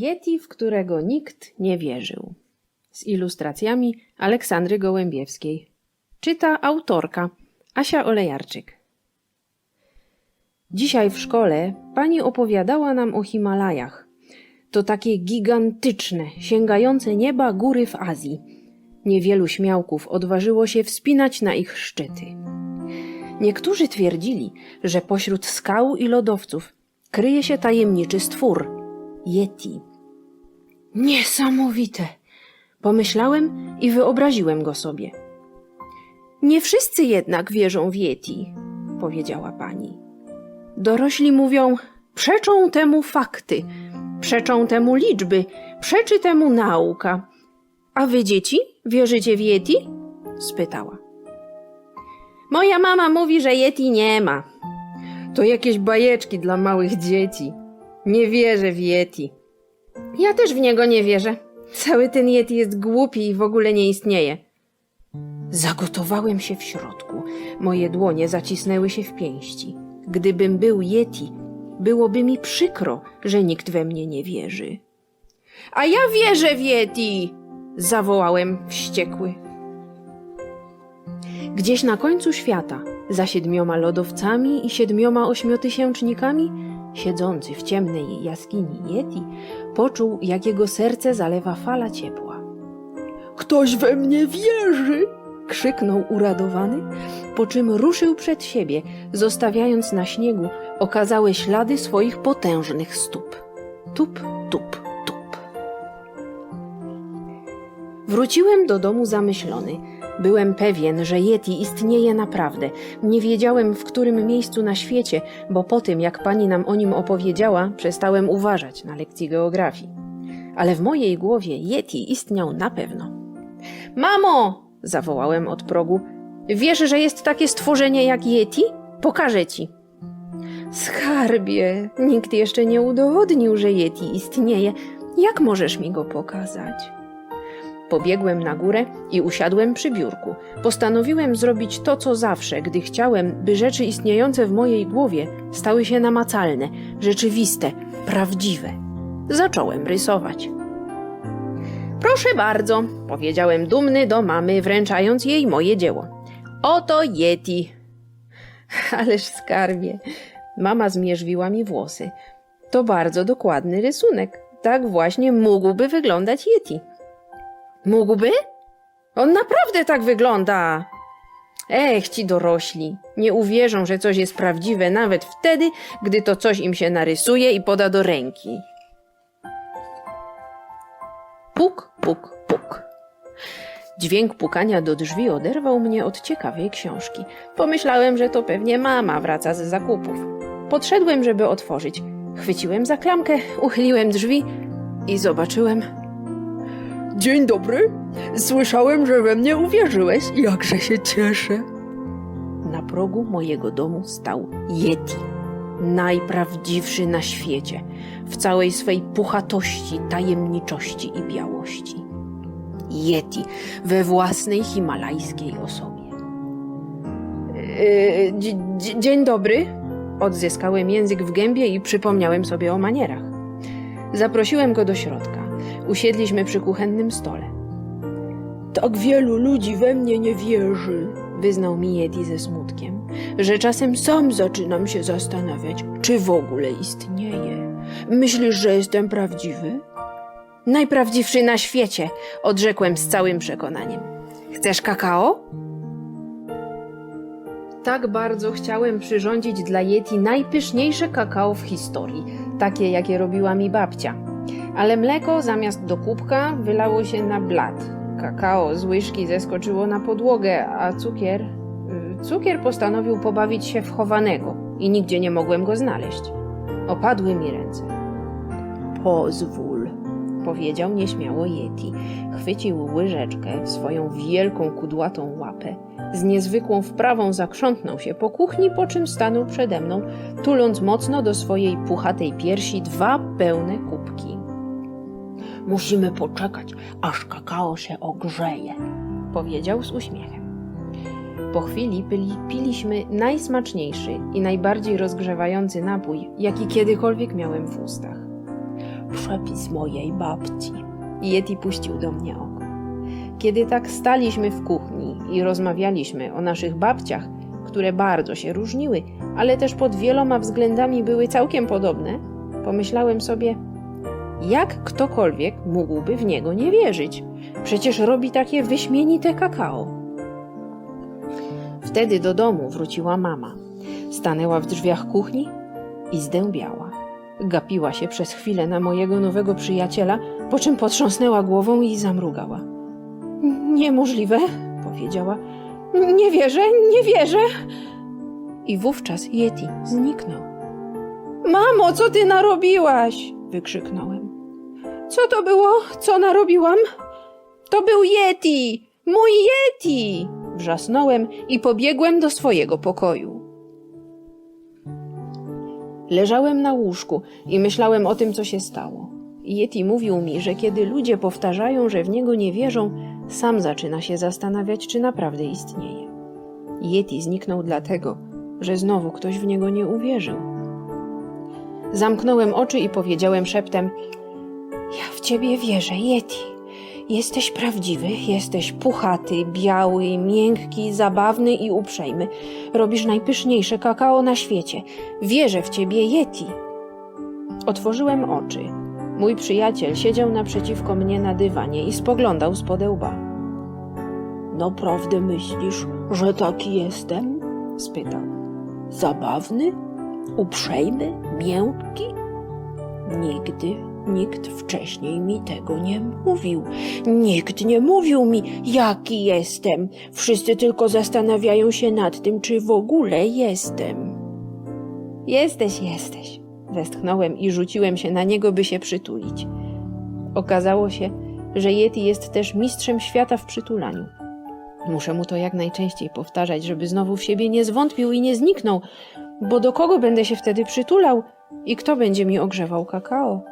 Yeti, w którego nikt nie wierzył. Z ilustracjami Aleksandry Gołębiewskiej. Czyta autorka Asia Olejarczyk. Dzisiaj w szkole pani opowiadała nam o Himalajach. To takie gigantyczne, sięgające nieba góry w Azji. Niewielu śmiałków odważyło się wspinać na ich szczyty. Niektórzy twierdzili, że pośród skał i lodowców kryje się tajemniczy stwór Yeti. Niesamowite! Pomyślałem i wyobraziłem go sobie. Nie wszyscy jednak wierzą w Yeti, powiedziała pani. Dorośli mówią, przeczą temu fakty, przeczą temu liczby, przeczy temu nauka. A wy, dzieci, wierzycie w Yeti? spytała. Moja mama mówi, że Yeti nie ma. To jakieś bajeczki dla małych dzieci. Nie wierzę w Yeti. Ja też w niego nie wierzę. Cały ten Yeti jest głupi i w ogóle nie istnieje. Zagotowałem się w środku. Moje dłonie zacisnęły się w pięści. Gdybym był Yeti, byłoby mi przykro, że nikt we mnie nie wierzy. A ja wierzę w Yeti! zawołałem wściekły. Gdzieś na końcu świata, za siedmioma lodowcami i siedmioma ośmiotysięcznikami, siedzący w ciemnej jaskini Yeti, poczuł, jak jego serce zalewa fala ciepła. Ktoś we mnie wierzy! krzyknął uradowany, po czym ruszył przed siebie, zostawiając na śniegu okazałe ślady swoich potężnych stóp. Tup, tup, tup. Wróciłem do domu zamyślony. Byłem pewien, że Yeti istnieje naprawdę. Nie wiedziałem, w którym miejscu na świecie, bo po tym, jak pani nam o nim opowiedziała, przestałem uważać na lekcji geografii. Ale w mojej głowie Yeti istniał na pewno. Mamo! zawołałem od progu. Wiesz, że jest takie stworzenie jak Yeti? Pokażę ci. Skarbie, nikt jeszcze nie udowodnił, że Yeti istnieje. Jak możesz mi go pokazać? Pobiegłem na górę i usiadłem przy biurku. Postanowiłem zrobić to, co zawsze, gdy chciałem, by rzeczy istniejące w mojej głowie stały się namacalne, rzeczywiste, prawdziwe. Zacząłem rysować. Proszę bardzo, powiedziałem dumny do mamy, wręczając jej moje dzieło. Oto Yeti. Ależ skarbie. Mama zmierzwiła mi włosy. To bardzo dokładny rysunek. Tak właśnie mógłby wyglądać Yeti. Mógłby? On naprawdę tak wygląda. Ech, ci dorośli. Nie uwierzą, że coś jest prawdziwe nawet wtedy, gdy to coś im się narysuje i poda do ręki. Puk, puk, puk. Dźwięk pukania do drzwi oderwał mnie od ciekawej książki. Pomyślałem, że to pewnie mama wraca z zakupów. Podszedłem, żeby otworzyć. Chwyciłem za klamkę, uchyliłem drzwi i zobaczyłem. Dzień dobry. Słyszałem, że we mnie uwierzyłeś. Jakże się cieszę. Na progu mojego domu stał Yeti. Najprawdziwszy na świecie, w całej swej puchatości, tajemniczości i białości. Yeti we własnej himalajskiej osobie. Yy, dzie- dzie- dzień dobry. Odzyskałem język w gębie i przypomniałem sobie o manierach. Zaprosiłem go do środka. Usiedliśmy przy kuchennym stole. Tak wielu ludzi we mnie nie wierzy, Wyznał mi Yeti ze smutkiem. że czasem sam zaczynam się zastanawiać, czy w ogóle istnieje. Myślisz, że jestem prawdziwy? Najprawdziwszy na świecie, odrzekłem z całym przekonaniem. Chcesz kakao? Tak bardzo chciałem przyrządzić dla Yeti najpyszniejsze kakao w historii, takie jakie robiła mi babcia. Ale mleko zamiast do kubka wylało się na blat. Kakao z łyżki zeskoczyło na podłogę, a cukier. y, Cukier postanowił pobawić się w chowanego i nigdzie nie mogłem go znaleźć. Opadły mi ręce. Pozwól. powiedział nieśmiało Yeti. Chwycił łyżeczkę w swoją wielką kudłatą łapę. Z niezwykłą wprawą zakrzątnął się po kuchni, po czym stanął przede mną, tuląc mocno do swojej puchatej piersi dwa pełne kubki. Musimy poczekać, aż kakao się ogrzeje. Powiedział z uśmiechem. Po chwili pili, piliśmy najsmaczniejszy i najbardziej rozgrzewający napój, jaki kiedykolwiek miałem w ustach. przepis mojej babci. Yeti puścił do mnie oko. Kiedy tak staliśmy w kuchni i rozmawialiśmy o naszych babciach, które bardzo się różniły, ale też pod wieloma względami były całkiem podobne, pomyślałem sobie, jak ktokolwiek mógłby w niego nie wierzyć? Przecież robi takie wyśmienite kakao. Wtedy do domu wróciła mama. Stanęła w drzwiach kuchni i zdębiała. Gapiła się przez chwilę na mojego nowego przyjaciela, po czym potrząsnęła głową i zamrugała. Niemożliwe, powiedziała. Nie wierzę, nie wierzę. I wówczas Yeti zniknął. Mamo, co ty narobiłaś? wykrzyknąłem. Co to było? Co narobiłam? To był Yeti! Mój Yeti! Wrzasnąłem i pobiegłem do swojego pokoju. Leżałem na łóżku i myślałem o tym, co się stało. Yeti mówił mi, że kiedy ludzie powtarzają, że w niego nie wierzą, sam zaczyna się zastanawiać, czy naprawdę istnieje. Yeti zniknął dlatego, że znowu ktoś w niego nie uwierzył. Zamknąłem oczy i powiedziałem szeptem: Ja w ciebie wierzę, Yeti. Jesteś prawdziwy, jesteś puchaty, biały, miękki, zabawny i uprzejmy. Robisz najpyszniejsze kakao na świecie. Wierzę w ciebie, Yeti. Otworzyłem oczy. Mój przyjaciel siedział naprzeciwko mnie na dywanie i spoglądał z łba. Naprawdę myślisz, że taki jestem? Spytał. Zabawny? Uprzejmy? Miękki? Nigdy nikt wcześniej mi tego nie mówił. Nikt nie mówił mi, jaki jestem. Wszyscy tylko zastanawiają się nad tym, czy w ogóle jestem. Jesteś, jesteś. Westchnąłem i rzuciłem się na niego, by się przytulić. Okazało się, że Yeti jest też mistrzem świata w przytulaniu. Muszę mu to jak najczęściej powtarzać, żeby znowu w siebie nie zwątpił i nie zniknął, bo do kogo będę się wtedy przytulał i kto będzie mi ogrzewał kakao?